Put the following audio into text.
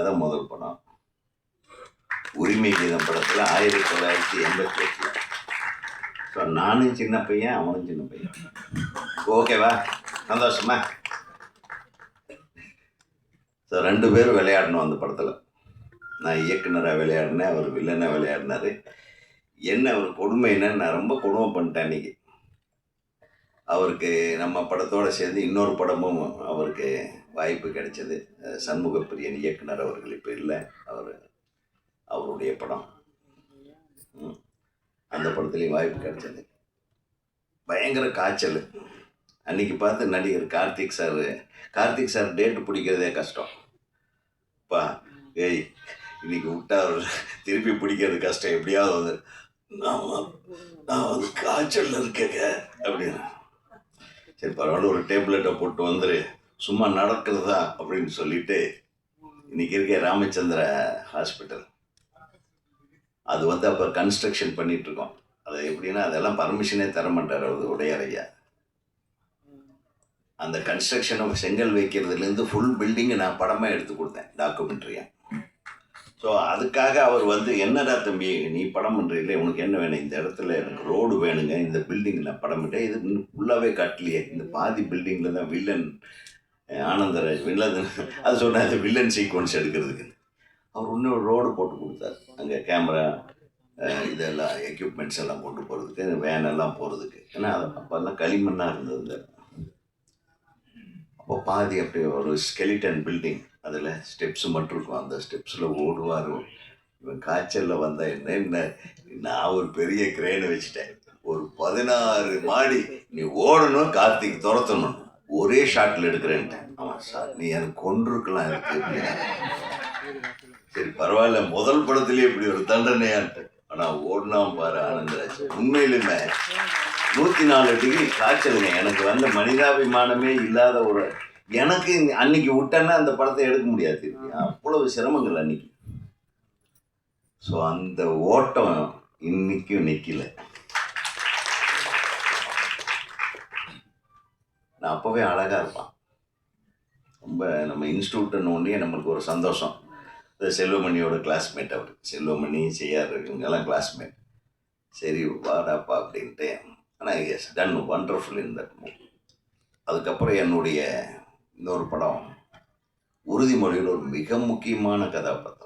அதான் முதல் படம். உரிமை கீதம் படத்தில் ஆயிரத்தி தொள்ளாயிரத்தி எண்பத்தி எட்டில். ஸோ நானும் சின்ன பையன் அவனும் சின்ன பையன். ஓகேவா சந்தோஷமா? ஸோ ரெண்டு பேரும் விளையாடணும் அந்த படத்தில். நான் இயக்குனராக விளையாடினேன் அவர் வில்லனாக விளையாடினார். என்ன ஒரு கொடுமை என்னன்னு நான் ரொம்ப கொடுமை பண்ணிட்டேன் அன்றைக்கி அவருக்கு நம்ம படத்தோடு சேர்ந்து இன்னொரு படமும் அவருக்கு வாய்ப்பு கிடைச்சது. அஹ் சண்முக பிரியன் இயக்குனர் அவர்கள் இப்போ இல்லை. அவர் அவருடைய படம். அந்த படத்துலேயும் வாய்ப்பு கிடைச்சது. பயங்கர காய்ச்சல். அன்னைக்கு பார்த்து நடிகர் Karthik sir Karthik sir date பிடிக்கிறதே கஷ்டம். பா ஏய் இன்னைக்கு விட்டா திருப்பி பிடிக்கிறது கஷ்டம். எப்படியாவது வந்து நான் நான் வந்து காய்ச்சல் இருக்கேங்க. அப்படின்னு. சரி பரவாயில்ல ஒரு டேப்லெட்டை போட்டு வந்துரு. சும்மா நடக்கிறதா அப்படின்னு சொல்லிட்டு இன்னைக்கு இருக்க ராமச்சந்திர ஹாஸ்பிட்டல் அது வந்து அப்போ கன்ஸ்ட்ரக்ஷன் பண்ணிட்டு இருக்கோம். அது எப்படின்னா அதெல்லாம் பர்மிஷனே தர மாட்டார் அவர் உடையார் ஐயா அந்த கன்ஸ்ட்ரக்ஷனை செங்கல் வைக்கிறதுலேருந்து ஃபுல் பில்டிங்கை நான் படமாக எடுத்து கொடுத்தேன் டாக்குமெண்ட்ரியாக ஸோ அதுக்காக அவர் வந்து என்னடா தம்பி நீ படம் பண்ணுறீங்களே உனக்கு என்ன வேணும்? இந்த இடத்துல எனக்கு ரோடு வேணுங்க. இந்த பில்டிங்கில் நான் படம் பண்ணிட்டேன் இது ஃபுல்லாகவே கட்டலையே. இந்த பாதி பில்டிங்கில் தான் வில்லன் ஆனந்தராஜ் வில்லன். அது சொன்னார் இந்த வில்லன் சீக்வன்ஸ் எடுக்கிறதுக்கு. அவர் இன்னும் ரோடு போட்டு கொடுத்தாரு. அங்கே கேமரா இதெல்லாம் எக்யூப்மெண்ட்ஸ் எல்லாம் கொண்டு போகிறதுக்கு வேன் எல்லாம் போகிறதுக்கு ஏன்னா அது அப்போல்லாம் களிமண்ணாக இருந்தது அப்போ பாதி அப்படி ஒரு ஸ்கெலிட்டன் பில்டிங் அதில் ஸ்டெப்ஸ் மட்டும் இருக்கும். அந்த ஸ்டெப்ஸில் ஓடுவார். இவன் காய்ச்சலில் வந்தால் என்ன என்ன? நான் ஒரு பெரிய கிரேனை வச்சுட்டேன். ஒரு பதினாறு மாடி. நீ ஓடணும் கார்த்திக் துரத்தணும். ஒரே ஷாட்டில் எடுக்கிறேன்ட்டேன். ஆமாம் சார் நீ எனக்கு கொண்டிருக்கலாம் இருக்கு. சரி பரவாயில்ல. முதல் படத்துலேயே இப்படி ஒரு தண்டனையான்ட்டு ஆனால் ஓடினா பாரு ஆனந்தராஜ். உண்மையிலுமே நூற்றி நாலு டிகிரி காய்ச்சலுங்க எனக்கு வந்த மனிதாபிமானமே இல்லாத ஒரு எனக்கு அன்னைக்கு விட்டேன்னா அந்த படத்தை எடுக்க முடியாது திருப்பி. அவ்வளவு சிரமங்கள் அன்னைக்கு. ஸோ அந்த ஓட்டம் இன்னைக்கும் நிற்கல நான் அப்போவே அழகாக இருப்பான். ரொம்ப நம்ம இன்ஸ்டியூட்னு ஒன்றே நம்மளுக்கு ஒரு சந்தோஷம். இந்த செல்வமணியோட கிளாஸ்மேட் அவர். செல்வமணி செய்யார் இவங்கெல்லாம் கிளாஸ்மேட் சரி வாடாப்பா அப்படின்ட்டு ஆனால் yes done wonderful in that movie அதுக்கப்புறம் என்னுடைய இன்னொரு படம் உறுதிமொழியில் ஒரு மிக முக்கியமான கதாபாத்திரம்.